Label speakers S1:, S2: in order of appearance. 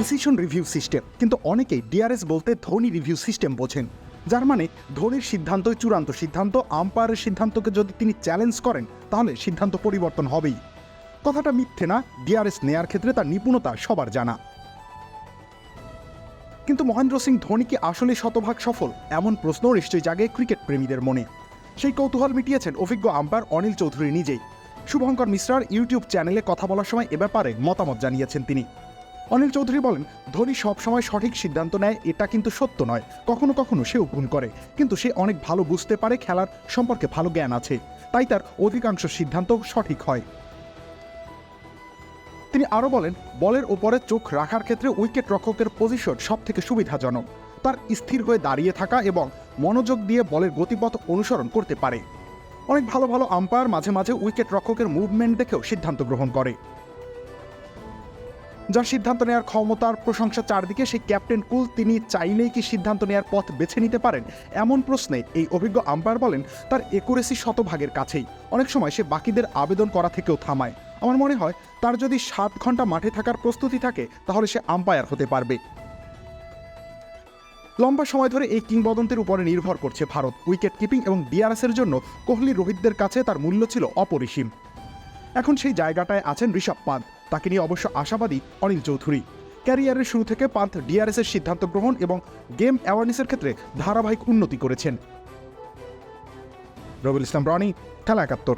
S1: Decision review system কিন্তু অনেকেই DRS বলতে ধোনি রিভিউ সিস্টেম বোঝেন। যার মানে ধোনির সিদ্ধান্তই চূড়ান্ত সিদ্ধান্ত আম্পায়ারের সিদ্ধান্তকে যদি তিনি চ্যালেঞ্জ করেন, তাহলে সিদ্ধান্ত পরিবর্তন হবেই। কথাটা মিথ্যে না ডিআরএস নেয়ার ক্ষেত্রে তার নিপুণতা সবার জানা। কিন্তু মহেন্দ্র সিং ধোনি কি আসলে শতভাগ সফল? এমন প্রশ্ন নিশ্চয়ই জাগে ক্রিকেট প্রেমীদের মনে। সেই কৌতূহল মিটিয়েছেন অভিজ্ঞ আম্পায়ার অনিল চৌধুরী নিজেই। শুভঙ্কর মিশ্রার ইউটিউব চ্যানেলে কথা বলার সময় এ ব্যাপারে মতামত জানিয়েছেন তিনি। অনিল চৌধুরী বলেন, ধোনি সবসময় সঠিক সিদ্ধান্ত নেয়, এটা কিন্তু সত্য নয়। কখনো কখনো সেও ভুল করে। কিন্তু সে অনেক ভালো বুঝতে পারে খেলার সম্পর্কে ভালো জ্ঞান আছে। তাই তার অধিকাংশ সিদ্ধান্ত সঠিক হয়। তিনি আরও বলেন, বলের ওপরে চোখ রাখার ক্ষেত্রে উইকেট রক্ষকের পজিশন সব থেকে সুবিধাজনক। তার স্থির হয়ে দাঁড়িয়ে থাকা এবং মনোযোগ দিয়ে বলের গতিপথ অনুসরণ করতে পারে। অনেক ভালো ভালো আম্পায়ার মাঝে মাঝে উইকেট রক্ষকের মুভমেন্ট দেখেও সিদ্ধান্ত গ্রহণ করে। যার সিদ্ধান্ত নেওয়ার ক্ষমতার প্রশংসা চারদিকে, সেই ক্যাপ্টেন কুল তিনি চাইলেই কি সিদ্ধান্ত নেওয়ার পথ বেছে নিতে পারেন? এমন প্রশ্নে এই অভিজ্ঞ আম্পায়ার বলেন, তার একুরেসি শতভাগের কাছেই। অনেক সময় সে বাকিদের আবেদন করা থেকেও থামায়। আমার মনে হয়, তার যদি সাত ঘণ্টা মাঠে থাকার প্রস্তুতি থাকে, তাহলে সে আম্পায়ার হতে পারবে। লম্বা সময় ধরে এই কিংবদন্তের উপরে নির্ভর করছে ভারত। উইকেট কিপিং এবং ডিআরএসের জন্য কোহলি, রোহিতদের কাছে তার মূল্য ছিল অপরিসীম। এখন সেই জায়গাটায় আছেন ঋষভ পান্ত। তাকে নিয়ে অবশ্য আশাবাদী অনিল চৌধুরী। ক্যারিয়ারের শুরু থেকে পান্থ ডিআরএসের সিদ্ধান্ত গ্রহণ এবং গেম অ্যাওয়ারনেসের ক্ষেত্রে ধারাবাহিক উন্নতি করেছেন। রবিল ইসলাম রনি, খেলা একাত্তর।